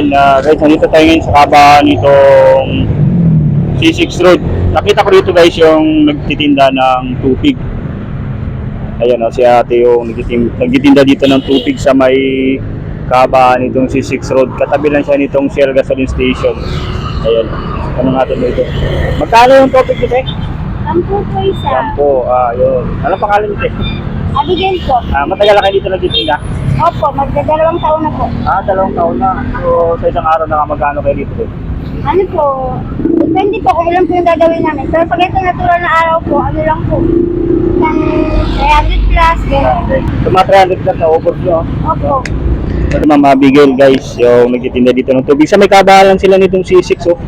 Ayan, uh, guys, nandito tayo ngayon sa kaba nitong C6 Road. Nakita ko dito guys yung nagtitinda ng tubig. Ayan, oh, si ate yung nagtitinda, nagtitinda dito ng tubig sa may kaba nitong C6 Road. Katabi lang siya nitong Shell Gasoline Station. Ayan, tanong natin dito. Magkano yung tubig nito eh? Sampu po isa. Sampo, ah, yun. Ano pangalan nito eh? Abigail po. Ah, matagal na kayo dito nagtitinda? Opo, magdadalawang taon na po. Ah, dalawang taon na. So, sa isang araw na magkano kayo dito? eh? Ano po, depende po kung ilan po yung gagawin namin. Pero pag ito natural na araw po, ano lang po, isang 300 plus, gano'n. So, mga 300 lang na ubos nyo. Opo. Ito mga mabigil guys, yung nagtitinda dito ng tubig. Sa may kabahalan sila nitong C6 oh.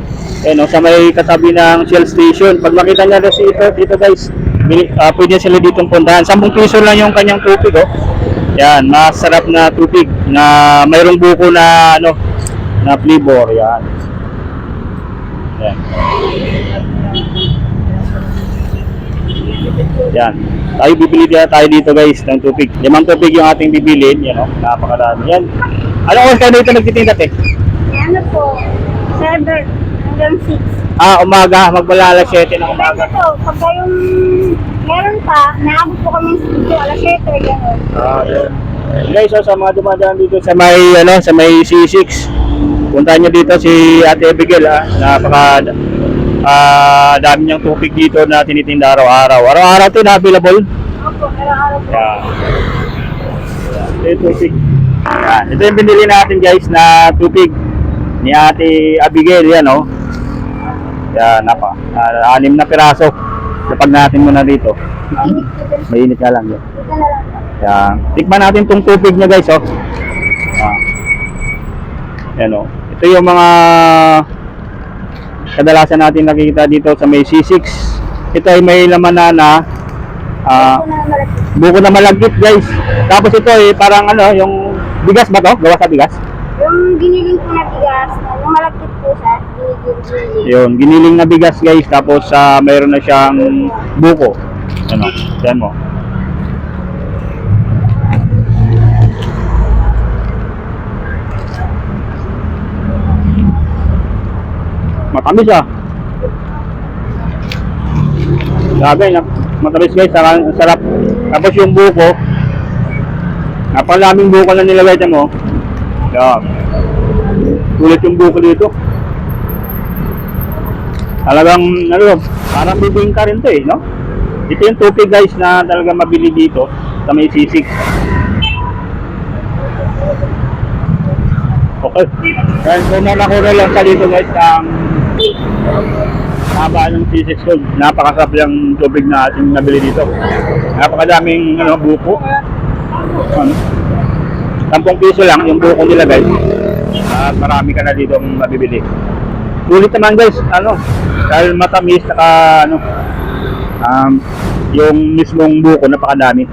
Eh no, sa may katabi ng Shell Station. Pag makita niya si ito, dito guys, ah, pwede sila ditong puntahan. 10 piso lang yung kanyang tubig oh. Yan, masarap na tubig na mayroong buko na ano na flavor yan. Yan. Yan. Tayo bibili din tayo dito guys ng tubig. Limang tubig yung ating bibilin. Yan o. Napakarami. Yan. Ano oras kayo dito nagtitinda te? Ano po, 7 hanggang 6. Ah, umaga. Magmula alas 7 ng umaga. Po, pagka yung meron pa, naabot po kami studio, alas 7, gano'n. Ah, yan. Guys, so, sa mga dumadaan dito sa may ano, sa may C6. Puntahan niyo dito si Ate Abigail ah. Napaka ah dami niyang tubig dito na tinitinda araw-araw. Araw-araw 'to na available. Opo, araw-araw po. Yan. Ito tubig. Yan. Ito yung binili natin guys na tubig ni Ate Abigail yan oh. Yan, napa. ah, anim na piraso. Lapag natin muna dito. Mainit na lang yan. Yan. Tikman natin tong tubig niya guys oh. Ah. Yan oh. Ito yung mga kadalasan natin nakikita dito sa may C6. Ito ay may laman na na ah, malapit. buko na malagkit guys. Tapos ito eh parang ano, yung bigas ba to? Gawa sa bigas? Yung giniling po na bigas, yung malapit po siya, giniling. Yun, giniling na bigas guys. Tapos ah, mayroon na siyang buko. Ano, yan mo. Matamis ah. Grabe, matamis guys, sarap, sarap. Tapos yung buko, napakalaming buko na niya mo. Yan. Sulit yung buko dito. Talagang, ano, parang bibingka rin to eh, no? Ito yung tubig guys na talaga mabili dito sa may sisig. Okay. Yan, so nakakura lang sa dito guys ang haba ng sisig so napakasarap yung tubig na ating nabili dito. Napakadaming ano, buko. Ano? 10 piso lang yung buko nila guys. At marami ka na dito mabibili. Sulit naman guys, ano, dahil matamis, naka, ano, um, yung mismong buko, napakadami.